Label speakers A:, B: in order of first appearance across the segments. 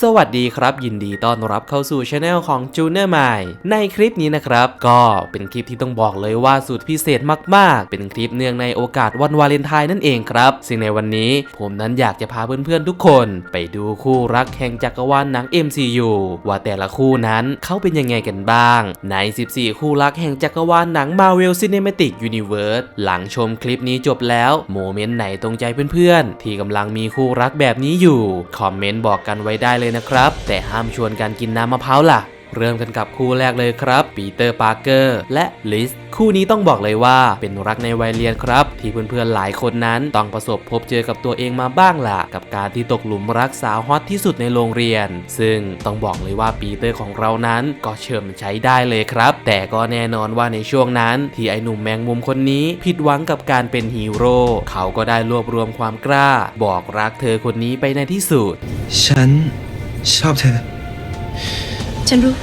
A: สวัสดีครับ ยินดีต้อนรับเข้าสู่ช anel ของ j u n เนอร์ใหม่ในคลิปนี้นะครับ ก็เป็นคลิปที่ต้องบอกเลยว่าสุดพิเศษมากๆ เป็นคลิปเนื่องในโอกาสวันวาเลนไทน์นั่นเองครับซึ่งในวันนี้ผมนั้นอยากจะพาเพื่อนๆทุกคน ไปดูคู่รักแห่งจักรวาลหนัง MCU ว่าแต่ละคู่นั้นเขาเป็นยังไงกันบ้าง ใน 14 คู่รักแห่งจักรวาลหนัง Marvel Cinematic Universe หลังชมคลิปนี้จบแล้วโมเมนต์ไหนตรงใจเพื่อนๆที่กำลังมีคู่รักแบบนี้อยู่คอมเมนต์บอกกันไว้ได้เลยนะครับ แต่ห้ามชวนกันกินน้ำมะพร้าวล่ะ เริ่มกันกับคู่แรกเลยครับปีเตอร์ปาร์เกอร์และลิสคู่นี้ต้องบอกเลยว่าเป็นรักในวัยเรียนครับ ที่เพื่อนๆหลายคนนั้นต้องประสบพบเจอกับตัวเองมาบ้างล่ะ กับการที่ตกหลุมรักสาวฮอตที่สุดในโรงเรียน ซึ่งต้องบอกเลยว่าปีเตอร์ของเรานั้นก็เชิมใช้ได้เลยครับ แต่ก็แน่นอนว่าในช่วงนั้น ที่ไอ้หนุ่มแมงมุมคนนี้ ผิดหวังกับการเป็นฮีโร่เขาก็ได้รวบรวมความกล้า บอกรักเธอคนนี้ไปในที่สุด
B: ฉัน ชอบเธอ
C: ฉันรู้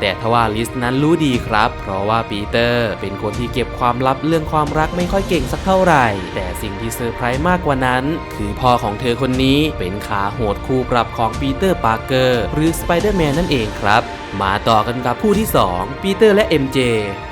A: แต่ทว่าลิสนั้นรู้ดีครับ เพราะว่าปีเตอร์เป็นคนที่เก็บความลับเรื่องความรักไม่ค่อยเก่งสักเท่าไหร่ แต่สิ่งที่เซอร์ไพรส์มากกว่านั้น คือพ่อของเธอคนนี้เป็นขาโหดคู่ปรับของปีเตอร์ปาร์เกอร์หรือสไปเดอร์แมนนั่นเองครับ มาต่อกันกับคู่ที่ 2 ปีเตอร์และ MJ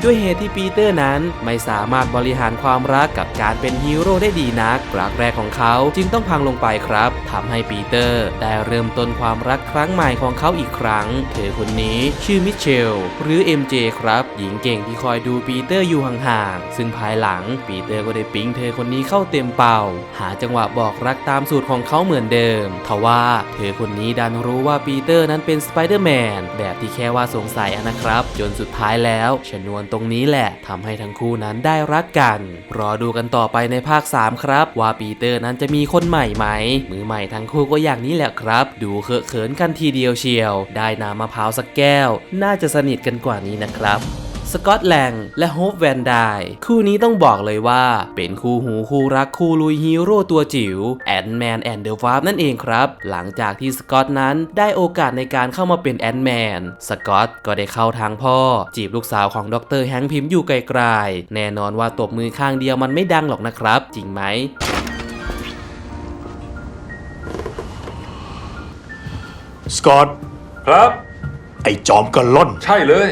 A: ด้วยเหตุที่ปีเตอร์นั้นไม่สามารถบริหารความรักกับการเป็นฮีโร่ได้ดีนัก รักแรกของเขาจึงต้องพังลงไปครับทำให้ปีเตอร์ได้เริ่มต้นความรักครั้งใหม่ของเขาอีกครั้ง เธอคนนี้ชื่อมิเชล หรือ MJ ครับ หญิงเก่งที่คอยดูปีเตอร์อยู่ห่างๆ ซึ่งภายหลังปีเตอร์ก็ได้ปิ๊งเธอคนนี้เข้าเต็มเป่า หาจังหวะบอกรักตามสูตรของเขาเหมือนเดิมทว่าเธอคนนี้ดันรู้ว่าปีเตอร์นั้นเป็นสไปเดอร์แมนแบบที่แค่ว่าสงสัยอะนะครับ จนสุดท้ายแล้วชนวนตรงนี้แหละทำให้ทั้งคู่นั้นได้รักกัน รอดูกันต่อไปในภาค 3 ครับ ว่าปีเตอร์นั้นจะมีคนใหม่ไหม มือใหม่ทั้งคู่ก็อย่างนี้แหละครับ ดูเคอะเขินกันทีเดียวเชียว ได้น้ำมะพร้าวสักแก้ว น่าจะสนิทกันกว่านี้นะครับ สกอตแลงและโฮปแวนไดคู่นี้ต้องบอกเลยว่าเป็นคู่หูคู่รักคู่ลุยฮีโร่ตัวจิ๋วแอนแมนแอนเดอร์วาร์นั่นเองครับ หลังจากที่สกอตนั้นได้โอกาสในการเข้ามาเป็นแอนแมนสกอตก็ได้เข้าทางพ่อ จีบลูกสาวของดรแฮงค์พิมพ์อยู่ไกลๆแน่นอนว่าตบมือข้างเดียวมันไม่ดังหรอกนะครับ จริงไหม
D: สกอต
E: ครับ
D: ไอ้จอมกระล่อน
E: ใช่เลย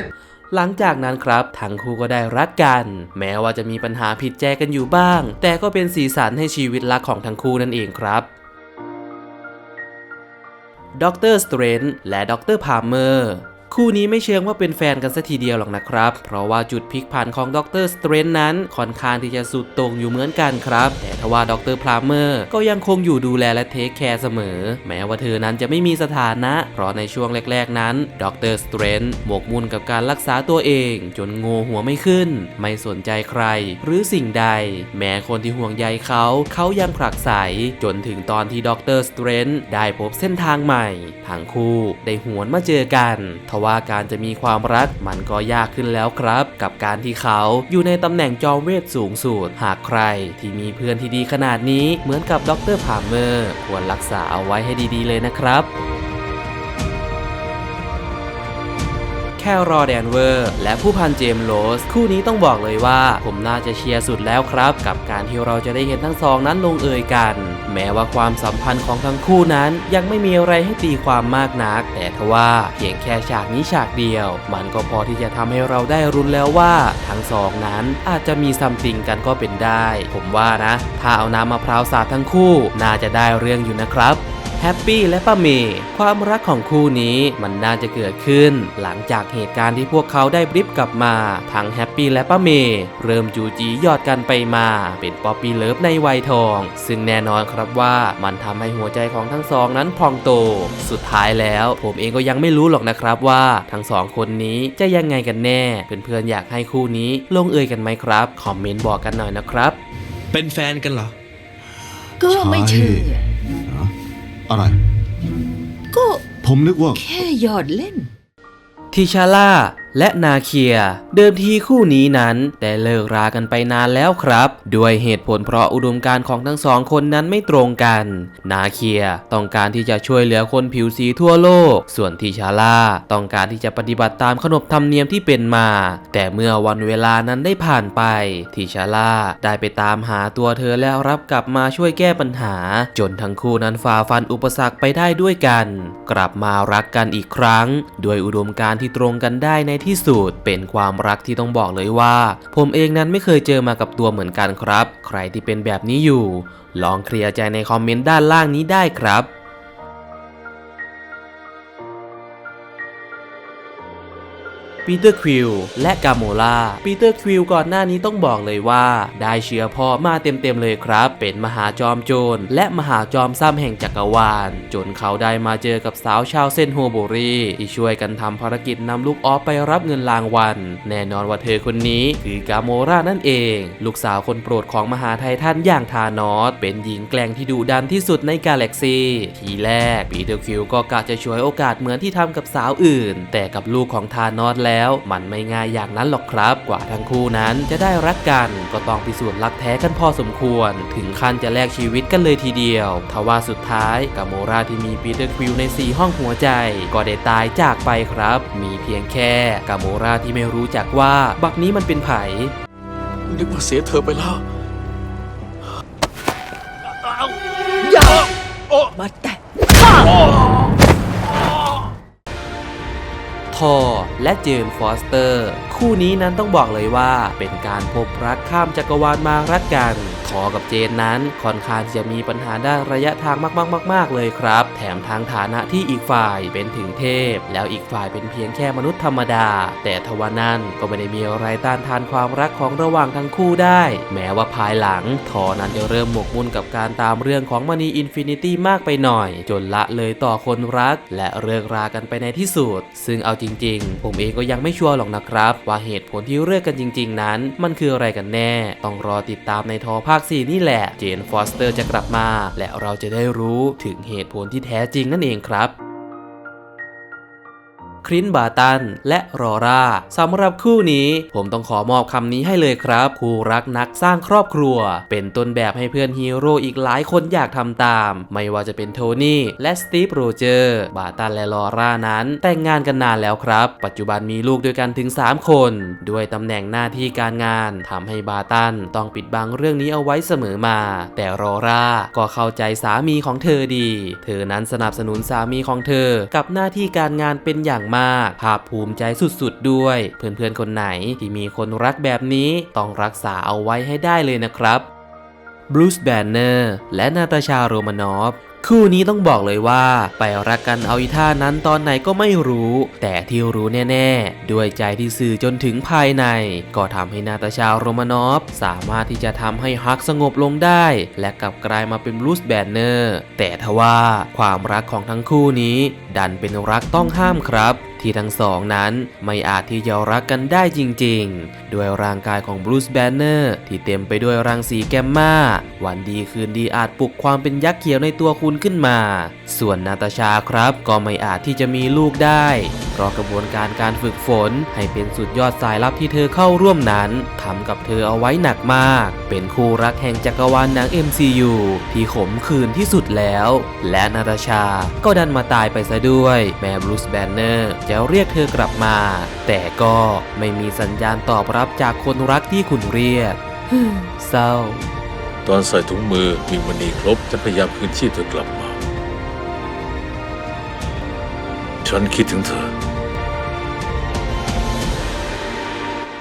A: หลังจากนั้นครับทั้งคู่ก็ได้รักกัน แม้ว่าจะมีปัญหาผิดแจกันอยู่บ้าง แต่ก็เป็นสีสันให้ชีวิตรักของทั้งคู่นั่นเองครับด็อกเตอร์สเตรนและด็อกเตอร์พาร์เมอร์ คู่นี้ไม่เชิงว่าเป็นแฟนกันสัทีเดียวหรอกนะครับ เพราะว่าจุดพลิกผันของด็อกเตอร์สเตรนนั้นค่อนข้างที่จะสุดต่งอยู่เหมือนกันครับ แต่ทว่าด็อกเตอร์พาเมอร์ก็ยังคงอยู่ดูแลและเทคแคร์เสมอ แม้ว่าเธอนั้นจะไม่มีสถานะ เพราะในช่วงแรก ๆ นั้นด็อกเตอร์สเตรนหมกมุ่นกับการรักษาตัวเอง จนโงหัวไม่ขึ้น ไม่สนใจใคร หรือสิ่งใด แม้คนที่ห่วงใยเขาเขายังผลักไสจนถึงตอนที่ด็อกเตอร์สเตรนได้พบเส้นทางใหม่ทั้งคู่ได้หวนมาเจอกันทว่า่าการจะมีความรักมันก็ยากขึ้นแล้วครับ กับการที่เขาอยู่ในตำแหน่งจอมเวทสูงสุดหากใครที่มีเพื่อนที่ดีขนาดนี้เหมือนกับด็อกเตอร์พาเมอร์ควรรักษาเอาไว้ให้ดีๆเลยนะครับ รอแดนเวอร์ และผู้พันเจมส์โรส คู่นี้ต้องบอกเลยว่า ผมน่าจะเชียร์สุดแล้วครับ กับการที่เราจะได้เห็นทั้งสองนั้นลงเอยกัน แม้ว่าความสัมพันธ์ของทั้งคู่นั้น ยังไม่มีอะไรให้ตีความมากนัก แต่ทว่าเพียงแค่ฉากนี้ฉากเดียว มันก็พอที่จะทำให้เราได้รุนแล้วว่า ทั้งสองนั้นอาจจะมีซัมติงกันก็เป็นได้ ผมว่านะ ถ้าเอาน้ำมะพร้าวสาดทั้งคู่ น่าจะได้เรื่องอยู่นะครับ แฮปปี้และป้าเมย์ความรักของคู่นี้มันน่าจะเกิดขึ้น หลังจากเหตุการณ์ที่พวกเขาได้บริฟกลับมาทั้งแฮปปี้และป้าเมย์เริ่มจูจีหยอดกันไปมา เป็นป๊อปปี้เลิฟในวัยทอง ซึ่งแน่นอนครับว่ามันทำให้หัวใจของทั้งสองนั้นพองโต สุดท้ายแล้วผมเองก็ยังไม่รู้หรอกนะครับว่าทั้งสองคนนี้จะยังไงกันแน่ เพื่อนๆอยากให้คู่นี้ลงเอยกันไหมครับคอมเมนต์บอกกันหน่อยนะครับ
B: เป็นแฟนกันเหรอ
C: ก็ไม่เชื่อ
F: อะไร
C: ก็
F: ผมนึกว่า
C: แค่หยอดเล่น
A: ทิชาร่าและนาเคีย เดิมทีคู่นี้นั้นได้เลิกรากันไปนานแล้วครับ ด้วยเหตุผลเพราะอุดมการณ์ของทั้งสองคนนั้นไม่ตรงกัน นาเคียต้องการที่จะช่วยเหลือคนผิวสีทั่วโลก ส่วนทิชาร่าต้องการที่จะปฏิบัติตามขนบธรรมเนียมที่เป็นมา แต่เมื่อวันเวลานั้นได้ผ่านไป ทิชาร่าได้ไปตามหาตัวเธอแล้วรับกลับมาช่วยแก้ปัญหา จนทั้งคู่นั้นฝ่าฟันอุปสรรคไปได้ด้วยกัน กลับมารักกันอีกครั้ง ด้วยอุดมการณ์ที่ตรงกันได้ในที่สุดเป็นความรักที่ต้องบอกเลยว่า ผมเองนั้นไม่เคยเจอมากับตัวเหมือนกันครับ ใครที่เป็นแบบนี้อยู่ ลองเคลียร์ใจในคอมเมนต์ด้านล่างนี้ได้ครับ ปีเตอร์ควิลและกาโมล่าปีเตอร์ควิลก่อนหน้านี้ต้องบอกเลยว่า ได้เชื้อพ่อมาเต็มๆเลยครับ เป็นมหาจอมโจรและมหาจอมซ้ำแห่งจักรวาล จนเขาได้มาเจอกับสาวชาวเซนโฮโบรีที่ช่วยกันทำภารกิจนำลูกออฟไปรับเงินรางวัล แน่นอนว่าเธอคนนี้คือกาโมล่านั่นเอง ลูกสาวคนโปรดของมหาไททันอย่างทานอสเป็นหญิงแกร่งที่ดุดันที่สุดในกาแล็กซีทีแรกปีเตอร์ควิลก็กะจะช่วยโอกาสเหมือนที่ทำกับสาวอื่น แต่กับลูกของทานอสแล้วแล้ว มันไม่ง่ายอย่างนั้นหรอกครับ กว่าทั้งคู่นั้นจะได้รักกัน ก็ต้องพิสูจน์รักแท้กันพอสมควร ถึงขั้นจะแลกชีวิตกันเลยทีเดียวทว่าสุดท้ายกาโมราที่มีปีเตอร์ควิลใน 4 ห้องหัวใจ ก็ได้ตายจากไปครับ มีเพียงแค่กาโมราที่ไม่รู้จักว่าบักนี้มันเป็นไผ
E: นึกว่าเสียเธอไปแล้ว
C: มาแต่
A: ทอร์และเจนฟอสเตอร์ คู่นี้นั้นต้องบอกเลยว่าเป็นการพบรักข้ามจักรวาลมารักกัน ทอกับเจนนั้นค่อนข้างจะมีปัญหาด้านระยะทางมากๆ ๆ ๆ เลยครับ แถมทางฐานะที่อีกฝ่ายเป็นถึงเทพ แล้วอีกฝ่ายเป็นเพียงแค่มนุษย์ธรรมดา แต่ทว่านั้นก็ไม่ได้มีอะไรต้านทานความรักของระหว่างทั้งคู่ได้ แม้ว่าภายหลังทอนั้นจะเริ่มหมกมุ่นกับการตามเรื่องของมณีอินฟินิตี้มากไปหน่อย จนละเลยต่อคนรัก และเลิกรากันไปในที่สุด ซึ่งเอาจริง ๆ ผมเองก็ยังไม่ชัวร์หรอกนะครับ ว่าเหตุผลที่เลิกกันจริง ๆ นั้น มันคืออะไรกันแน่ ต้องรอติดตามในทอภาค4 นี่แหละ เจนฟอสเตอร์จะกลับมา และเราจะได้รู้ถึงเหตุผลที่แท้จริงนั่นเองครับ ครินบาตัน และรอร่าสำหรับคู่นี้ผมต้องขอมอบคำนี้ให้เลยครับ คู่รักนักสร้างครอบครัว เป็นต้นแบบให้เพื่อนฮีโร่อีกหลายคนอยากทำตาม ไม่ว่าจะเป็นโทนี่และสตีฟโรเจอร์บาตันและลอร่านั้น แต่งงานกันนานแล้วครับ ปัจจุบันมีลูกด้วยกันถึง 3 คน ด้วยตำแหน่งหน้าที่การงานทำให้บาตันต้องปิดบังเรื่องนี้เอาไว้เสมอมา แต่รอร่าก็เข้าใจสามีของเธอดี เธอนั้นสนับสนุนสามีของเธอกับหน้าที่การงานเป็นอย่างมากภาคภูมิใจสุดๆด้วย เพื่อนๆคนไหนที่มีคนรักแบบนี้ต้องรักษาเอาไว้ให้ได้เลยนะครับบรูซแบนเนอร์และนาตาชาโรมานอฟคู่นี้ต้องบอกเลยว่า ไปรักกันเอาอีท่านั้นตอนไหนก็ไม่รู้ แต่ที่รู้แน่ๆ ด้วยใจที่สื่อจนถึงภายใน ก็ทำให้นาตาชาโรมานอฟสามารถที่จะทำให้ฮักสงบลงได้ และกลับกลายมาเป็นบรูซแบนเนอร์แต่ทว่าความรักของทั้งคู่นี้ ดันเป็นรักต้องห้ามครับ ที่ทั้งสองนั้นไม่อาจที่จะรักกันได้จริงๆ ด้วยร่างกายของบรูซแบนเนอร์ที่เต็มไปด้วยรังสีแกมมาวันดีคืนดีอาจปลุกความเป็นยักษ์เขียวในตัวคุณขึ้นมา ส่วนนาตาชาครับก็ไม่อาจที่จะมีลูกได้ เพราะกระบวนการการฝึกฝนให้เป็นสุดยอดสายลับที่เธอเข้าร่วมนั้นทำกับเธอเอาไว้หนักมาก เป็นคู่รักแห่งจักรวาลหนัง MCU ที่ขมขื่นที่สุดแล้ว และนาตาชาก็ดันมาตายไปซะด้วยแม้บรูซแบนเนอร์จะเรียกเธอกลับมา แต่ก็ไม่มีสัญญาณตอบรับจากคนรักที่คุณเรียกเศร้า
E: ตอนใส่ถุงมือมีมณีครบจะพยายามคืนชีพเธอกลับมา ฉันคิดถึงเธอ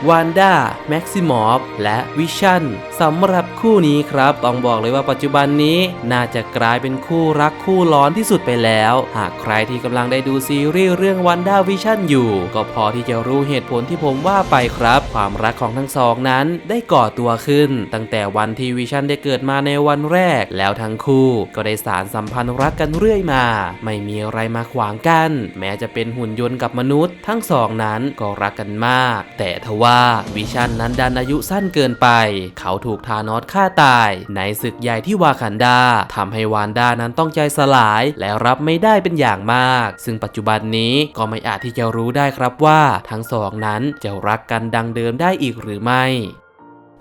A: วานด้า แม็กซิมอฟ และวิชั่น สำหรับคู่นี้ครับต้องบอกเลยว่าปัจจุบันนี้น่าจะกลายเป็นคู่รักคู่ร้อนที่สุดไปแล้ว หากใครที่กำลังได้ดูซีรีส์เรื่องวันด้าวิชั่นอยู่ ก็พอที่จะรู้เหตุผลที่ผมว่าไปครับ ความรักของทั้งสองนั้นได้ก่อตัวขึ้น ตั้งแต่วันที่วิชั่นได้เกิดมาในวันแรก แล้วทั้งคู่ก็ได้สารสัมพันธ์รักกันเรื่อยมา ไม่มีอะไรมาขวางกัน แม้จะเป็นหุ่นยนต์กับมนุษย์ ทั้งสองนั้นก็รักกันมาก แต่ทว่าวิชั่นนั้นดันอายุสั้นเกินไป เขาถูถูกธานอสฆ่าตาย ในศึกใหญ่ที่วากันดาทำให้วานดานั้นต้องใจสลายและรับไม่ได้เป็นอย่างมาก ซึ่งปัจจุบันนี้ก็ไม่อาจที่จะรู้ได้ครับว่าทั้งสองนั้นจะรักกันดังเดิมได้อีกหรือไม่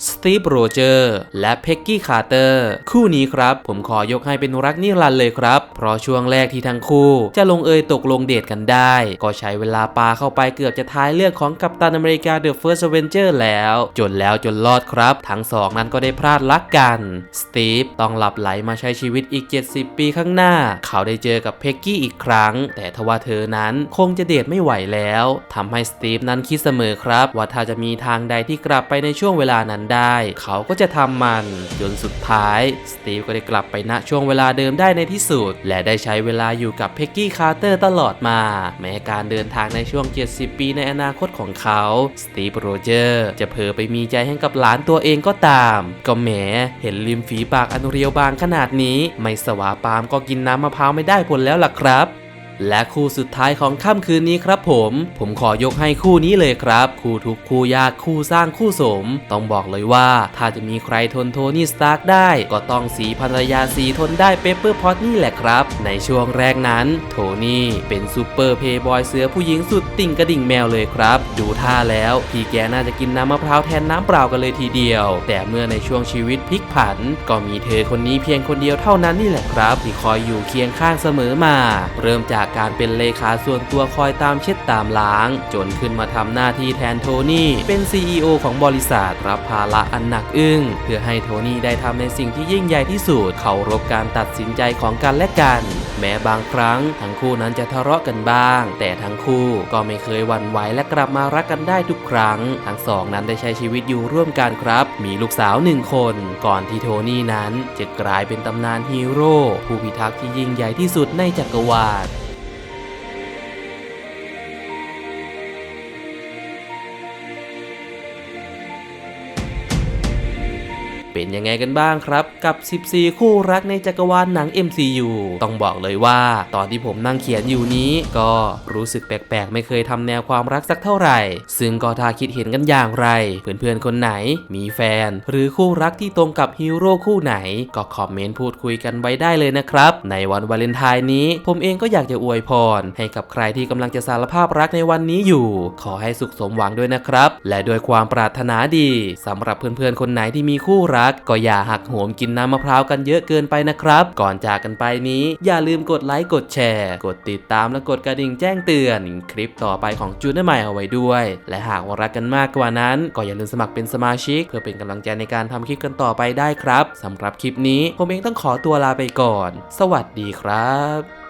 A: สตีฟโรเจอร์และเพ็กกี้คาร์เตอร์คู่นี้ครับ ผมขอยกให้เป็นรักนิรันดร์เลยครับ เพราะช่วงแรกที่ทั้งคู่จะลงเอยตกลงเดทกันได้ ก็ใช้เวลาปาเข้าไปเกือบจะท้ายเรื่องของกัปตันอเมริกาเดอะเฟิร์สเวนเจอร์แล้ว จนแล้วจนรอดครับ ทั้งสองนั้นก็ได้พลาดรักกันสตีฟต้องหลับไหลมาใช้ชีวิตอีก 70 ปีข้างหน้า เขาได้เจอกับเพ็กกี้อีกครั้ง แต่ทว่าเธอนั้นคงจะเดทไม่ไหวแล้วทำให้สตีฟนั้นคิดเสมอครับ ว่าถ้าจะมีทางใดที่กลับไปในช่วงเวลานั้นได้ เขาก็จะทำมัน จนสุดท้าย สตีฟก็ได้กลับไปณช่วงเวลาเดิมได้ในที่สุด และได้ใช้เวลาอยู่กับเพ็กกี้คาร์เตอร์ตลอดมา แม้การเดินทางในช่วง 70 ปีในอนาคตของเขา สตีฟโรเจอร์จะเผลอไปมีใจให้กับหลานตัวเองก็ตาม ก็แหมเห็นริมฝีปากอันเรียวบางขนาดนี้ ไม่สวาปามก็กินน้ำมะพร้าวไม่ได้ผลแล้วล่ะครับ และคู่สุดท้ายของค่ำคืนนี้ครับผม ผมขอยกให้คู่นี้เลยครับ คู่ทุกคู่ยากคู่สร้างคู่สม ต้องบอกเลยว่า ถ้าจะมีใครทนโทนี่สตาร์กได้ ก็ต้องสีภรรยาสีทนได้เปเปอร์พอตนี่แหละครับ ในช่วงแรกนั้น โทนี่เป็นซูเปอร์เพย์บอยเสือผู้หญิงสุดติ่งกระดิ่งแมวเลยครับ ดูท่าแล้ว พี่แกน่าจะกินน้ำมะพร้าวแทนน้ำเปล่ากันเลยทีเดียว แต่เมื่อในช่วงชีวิตพลิกผัน ก็มีเธอคนนี้เพียงคนเดียวเท่านั้นนี่แหละครับที่คอยอยู่เคียงข้างเสมอมา เริ่มจากการเป็นเลขาส่วนตัวคอยตามเช็ดตามล้าง จนขึ้นมาทำหน้าที่แทนโทนี่ เป็น CEO ของบริษัทรับภาระอันหนักอึ้ง เพื่อให้โทนี่ได้ทำในสิ่งที่ยิ่งใหญ่ที่สุดเคารพการตัดสินใจของกันและกัน แม้บางครั้ง ทั้งคู่นั้นจะทะเลาะกันบ้าง แต่ทั้งคู่ก็ไม่เคยหวั่นไหวและกลับมารักกันได้ทุกครั้ง ทั้งสองนั้นได้ใช้ชีวิตอยู่ร่วมกันครับ มีลูกสาวหนึ่งคน ก่อนที่โทนี่นั้นจะกลายเป็นตำนานฮีโร่ผู้พิทักษ์ที่ยิ่งใหญ่ที่สุดในจักรวาล เป็นยังไงกันบ้างครับ กับ 14 คู่รักในจักรวาลหนัง MCU ต้องบอกเลยว่า ตอนที่ผมนั่งเขียนอยู่นี้ ก็รู้สึกแปลกๆ ไม่เคยทำแนวความรักสักเท่าไหร่ ซึ่งก็ถ้าคิดเห็นกันอย่างไร เพื่อนๆ คนไหน มีแฟน หรือคู่รักที่ตรงกับฮีโร่คู่ไหน ก็คอมเมนต์พูดคุยกันไว้ได้เลยนะครับ ในวันวาเลนไทน์นี้ ผมเองก็อยากจะอวยพร ให้กับใครที่กำลังจะสารภาพรักในวันนี้อยู่ ขอให้สุขสมหวังด้วยนะครับ และด้วยความปรารถนาดีสำหรับเพื่อนๆ คนไหนที่มีคู่รักก็อย่าหักโหมกินน้ำมะพร้าวกันเยอะเกินไปนะครับ ก่อนจากกันไปนี้ อย่าลืมกดไลค์กดแชร์ กดติดตามและกดกระดิ่งแจ้งเตือนคลิปต่อไปของจูนใหม่เอาไว้ด้วย และหากว่ารักกันมากกว่านั้น ก็อย่าลืมสมัครเป็นสมาชิก เพื่อเป็นกำลังใจในการทำคลิปกันต่อไปได้ครับสำหรับคลิปนี้ผมเองต้องขอตัวลาไปก่อน สวัสดีครับ